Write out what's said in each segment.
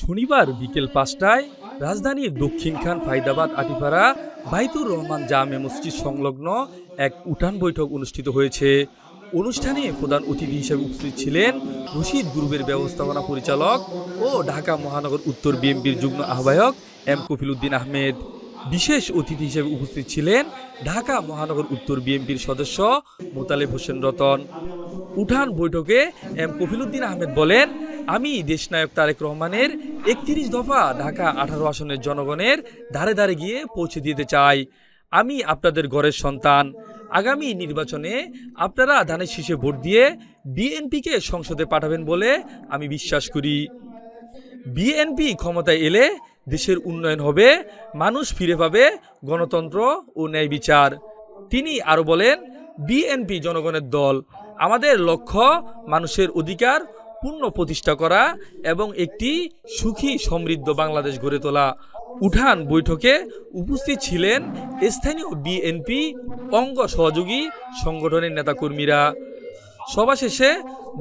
শনিবার বিকেল পাঁচটায় রাজধানীর দক্ষিণখান ফাইদাবাদ আটিপাড়া বাইতুর রহমান জামে মসজিদ সংলগ্ন এক উঠান বৈঠক অনুষ্ঠিত হয়েছে। অনুষ্ঠানে প্রধান অতিথি হিসেবে উপস্থিত ছিলেন রশিদ গ্রুপের ব্যবস্থাপনা পরিচালক ও ঢাকা মহানগর উত্তর বিএনপির যুগ্ম আহ্বায়ক এম কফিলুদ্দিন আহমেদ। বিশেষ অতিথি হিসেবে উপস্থিত ছিলেন ঢাকা মহানগর উত্তর বিএনপির সদস্য মোতালেব হোসেন রতন। উঠান বৈঠকে এম কফিলুদ্দিন আহমেদ বলেন আমি দেশনায়ক তারেক রহমানের একত্রিশ দফা ঢাকা আঠারো আসনের জনগণের ধারে ধারে গিয়ে পৌঁছে দিতে চাই। আমি আপনাদের ঘরের সন্তান। আগামী নির্বাচনে আপনারা ধানের শীষে ভোট দিয়ে বিএনপিকে সংসদে পাঠাবেন বলে আমি বিশ্বাস করি। বিএনপি ক্ষমতায় এলে দেশের উন্নয়ন হবে, মানুষ ফিরে পাবে গণতন্ত্র ও ন্যায় বিচার। তিনি আরও বলেন, বিএনপি জনগণের দল। আমাদের লক্ষ্য মানুষের অধিকার পূর্ণ প্রতিষ্ঠা করা এবং একটি সুখী সমৃদ্ধ বাংলাদেশ গড়ে তোলা উঠান বৈঠকে উপস্থিত ছিলেন স্থানীয় বিএনপি অঙ্গ সহযোগী সংগঠনের নেতাকর্মীরা। সভা শেষে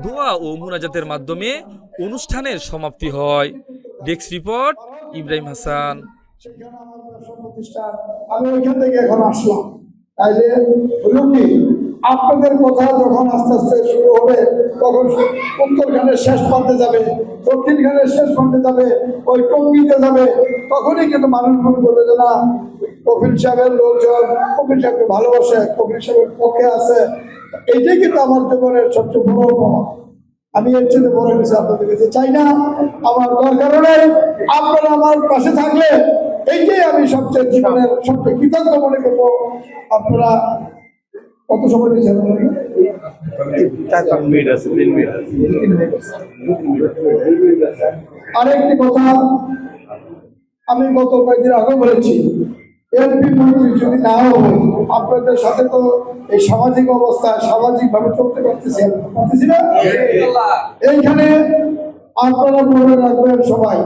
দোয়া ও মুনাজাতের মাধ্যমে অনুষ্ঠানের সমাপ্তি হয়। Desk report, Ibrahim Hasan. আমি থেকে এখন আসলাম। তাইলে হলো আপনাদের কথা যখন আস্তে আস্তে শুরু হবে, তখন উত্তরখানের শেষ প্রান্তে যাবে, দক্ষিণখানের শেষ প্রান্তে যাবে, ওই টঙ্গিতে যাবে। তখনই কিন্তু মানুষ মনে করবে যে, না, কপিল সাহেবের লোকজন, কপিল সাহেবকে ভালোবাসে, কপিল সাহেবের পক্ষে আছে। এইটাই কিন্তু আমার জীবনের সবচেয়ে বড় পাওয়া আমি এর চেয়ে বড় কিছু আপনাদের কাছে চাই না। আমার দরকারও নেই আপনারা আমার পাশে থাকলে এইটাই আমি সবচেয়ে জীবনের সবচেয়ে কৃতজ্ঞ মনে করব। আপনারা কত সময় নিয়েছেন আছে আরেকটি কথা আমি গত কয়েকদিন আগে বলেছি এমপি মন্ত্রী যদি নাও হই আপনাদের সাথে তো এই সামাজিক অবস্থা সামাজিক ভাবে চলতে পারতেছেন পারতেছি না? এইখানে আপনারা মনে রাখবেন সবাই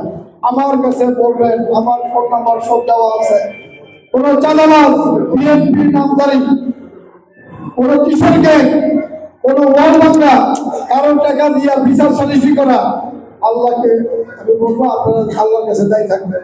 আমার কাছে বলবেন, আমার ফোন নাম্বার সব দেওয়া আছে। কোন চাঁদাবাজ বিএনপি নামদারি কোন কিশোরকে, কোন ওয়ার্ড বাংলা, কারও টাকা দিয়া বিচার সালিসি করা, আল্লাহকে আমি বলব, আপনারা আল্লাহর কাছে দায়ী থাকবেন।